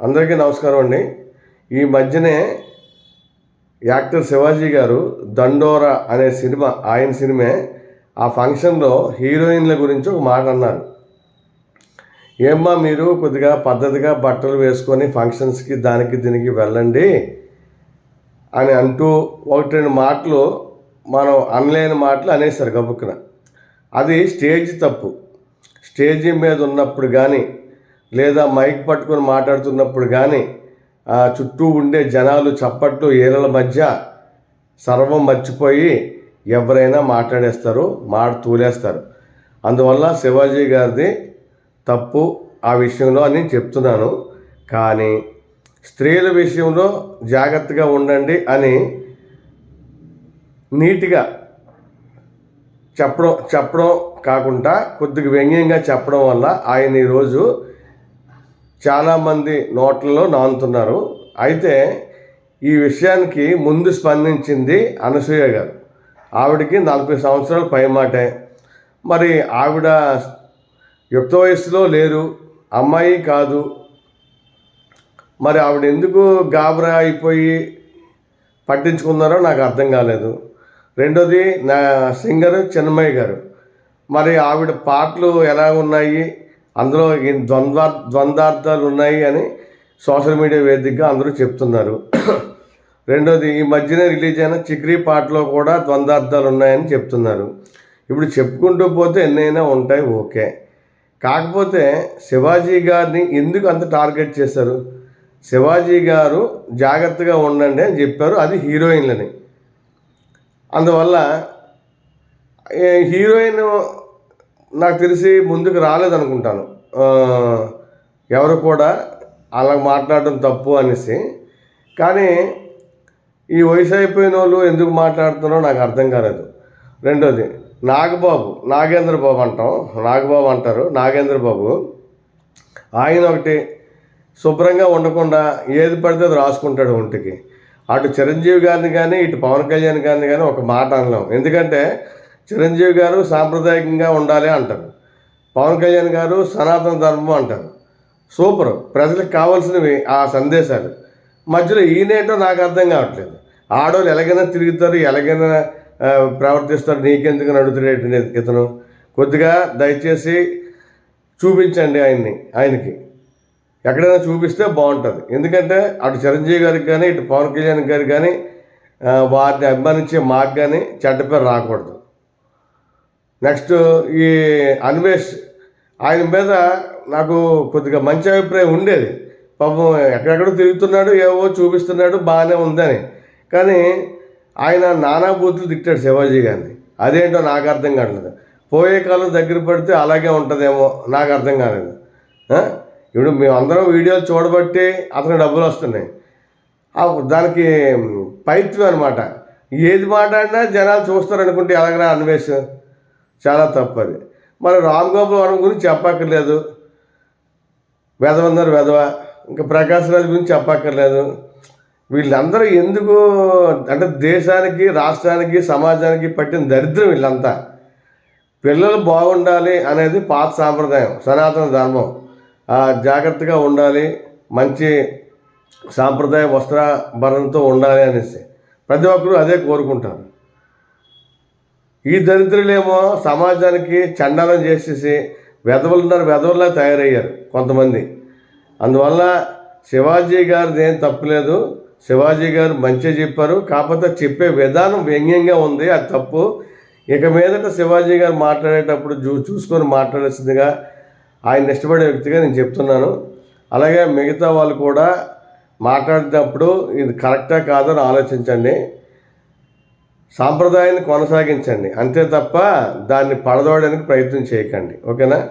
అందరికీ నమస్కారం అండి. ఈ మధ్యనే యాక్టర్ శివాజీ గారు దండోరా అనే సినిమా ఆయన సినిమే ఆ ఫంక్షన్లో హీరోయిన్ల గురించి ఒక మాట అన్నారు. ఏమ్మా మీరు కొద్దిగా పద్ధతిగా బట్టలు వేసుకొని ఫంక్షన్స్కి దానికి దీనికి వెళ్ళండి అని అంటూ ఒకటి రెండు మాటలు మనం అనలేని మాటలు అనేసారు గబుక్కున. అది స్టేజ్ తప్పు. స్టేజీ మీద ఉన్నప్పుడు కానీ లేదా మైక్ పట్టుకొని మాట్లాడుతున్నప్పుడు కానీ ఆ చుట్టూ ఉండే జనాలు చప్పట్లు ఏళ్ళ మధ్య సర్వం మర్చిపోయి ఎవరైనా మాట్లాడేస్తారు మాట తూలేస్తారు. అందువల్ల శివాజీ గారిది తప్పు ఆ విషయంలో అని చెప్తున్నాను. కానీ స్త్రీల విషయంలో జాగ్రత్తగా ఉండండి అని నీట్గా చెప్పడం చెప్పడం కాకుండా కొద్దిగా వ్యంగ్యంగా చెప్పడం వల్ల ఆయన ఈరోజు చాలామంది నోట్లలో నానుతున్నారు అయితే ఈ విషయానికి ముందు స్పందించింది అనసూయ గారు. ఆవిడకి నలభై సంవత్సరాలు పైమాటే. మరి ఆవిడ యుక్త వయసులో లేరు అమ్మాయి కాదు. మరి ఆవిడ ఎందుకు గాబరా అయిపోయి పట్టించుకున్నారో నాకు అర్థం కాలేదు. రెండోది నా సింగర్ చిన్నమ్మాయి గారు. మరి ఆవిడ పాటలు ఎలా ఉన్నాయి? అందులో ఈ ద్వంద్వ ద్వంద్వార్థాలు ఉన్నాయి అని సోషల్ మీడియా వేదికగా అందరూ చెప్తున్నారు. రెండోది ఈ మధ్యనే రిలీజ్ అయిన చిక్రీ పాటలో కూడా ద్వంద్వార్థాలు ఉన్నాయని చెప్తున్నారు. ఇప్పుడు చెప్పుకుంటూ పోతే ఎన్నైనా ఉంటాయి ఓకే. కాకపోతే శివాజీ గారిని ఎందుకు అంత టార్గెట్ చేశారు? శివాజీ గారు జాగ్రత్తగా ఉండండి అని చెప్పారు అది హీరోయిన్లని. అందువల్ల హీరోయిన్ నాకు తెలిసి ముందుకు రాలేదనుకుంటాను. ఎవరు కూడా అలా మాట్లాడడం తప్పు అనేసి. కానీ ఈ వయసు అయిపోయిన వాళ్ళు ఎందుకు మాట్లాడుతున్నారో నాకు అర్థం కాలేదు. రెండోది నాగబాబు నాగేంద్ర బాబు అంటాం. నాగబాబు అంటారు నాగేంద్ర బాబు ఆయన ఒకటి శుభ్రంగా ఉండకుండా ఏది పడితే అది రాసుకుంటాడు ఒంటికి. అటు చిరంజీవి గారిని కానీ ఇటు పవన్ కళ్యాణ్ గారిని కానీ ఒక మాట అనలేం. ఎందుకంటే చిరంజీవి గారు సాంప్రదాయకంగా ఉండాలి అంటారు. పవన్ కళ్యాణ్ గారు సనాతన ధర్మం అంటారు. సూపర్. ప్రజలకు కావాల్సినవి ఆ సందేశాలు. మధ్యలో ఈయనేటో నాకు అర్థం కావట్లేదు. ఆడవాళ్ళు ఎలాగైనా తిరుగుతారు ఎలాగైనా ప్రవర్తిస్తారు నీకెందుకు నడుతున్నాడు ఇతను? కొద్దిగా దయచేసి చూపించండి ఆయన్ని ఆయనకి. ఎక్కడైనా చూపిస్తే బాగుంటుంది. ఎందుకంటే అటు చిరంజీవి గారికి కానీ ఇటు పవన్ కళ్యాణ్ గారికి కానీ వారిని అభిమానించే మాకు కానీ చెడ్డ పేరు రాకూడదు. నెక్స్ట్ ఈ అన్వేష్ ఆయన మీద నాకు కొద్దిగా మంచి అభిప్రాయం ఉండేది. పాపం ఎక్కడెక్కడో తిరుగుతున్నాడు ఏవో చూపిస్తున్నాడు బాగానే ఉందని. కానీ ఆయన నానా బూతులు తిట్టాడు శివాజీ గారిని. అదేంటో నాకు అర్థం కావట్లేదు. పోయే కాలం దగ్గర పడితే అలాగే ఉంటుందేమో నాకు అర్థం కాలేదు. ఇప్పుడు మేమందరం వీడియోలు చూడబట్టి అతను డబ్బులు వస్తున్నాయి. దానికి పైత్యం అనమాట ఏది మాట్లాడినా జనాలు చూస్తారు అనుకుంటే ఎలాగరా అన్వేషం చాలా తప్పు అది మరి రామ్ గోపాల్ వర్మ గురించి చెప్పక్కర్లేదు. వెధవందరు వెధవ. ఇంకా ప్రకాశ్ రాజ్ గురించి చెప్పక్కర్లేదు. వీళ్ళందరూ ఎందుకు అంటే దేశానికి రాష్ట్రానికి సమాజానికి పట్టిన దరిద్రం వీళ్ళంతా. పిల్లలు బాగుండాలి అనేది పాత సాంప్రదాయం సనాతన ధర్మం. జాగ్రత్తగా ఉండాలి మంచి సాంప్రదాయ వస్త్రాభరణంతో ఉండాలి అనేసి. ప్రతి ఒక్కరూ అదే కోరుకుంటారు. ఈ దరిద్రులేమో సమాజానికి చండాలం చేసేసి వెధవులున్నారు వెధవుల్లా తయారయ్యారు కొంతమంది. అందువల్ల శివాజీ గారిది ఏం తప్పులేదు. శివాజీ గారు మంచిగా చెప్పారు. కాకపోతే చెప్పే విధానం వ్యంగ్యంగా ఉంది. అది తప్పు. ఇక మీదట శివాజీ గారు మాట్లాడేటప్పుడు చూ చూసుకొని మాట్లాడాల్సిందిగా ఆయన ఇష్టపడే వ్యక్తిగా నేను చెప్తున్నాను. అలాగే మిగతా వాళ్ళు కూడా మాట్లాడేటప్పుడు ఇది కరెక్టా కాదని ఆలోచించండి. సాంప్రదాయాన్ని కొనసాగించండి. అంతే తప్ప దాన్ని పడదోడడానికి ప్రయత్నం చేయకండి. ఓకేనా?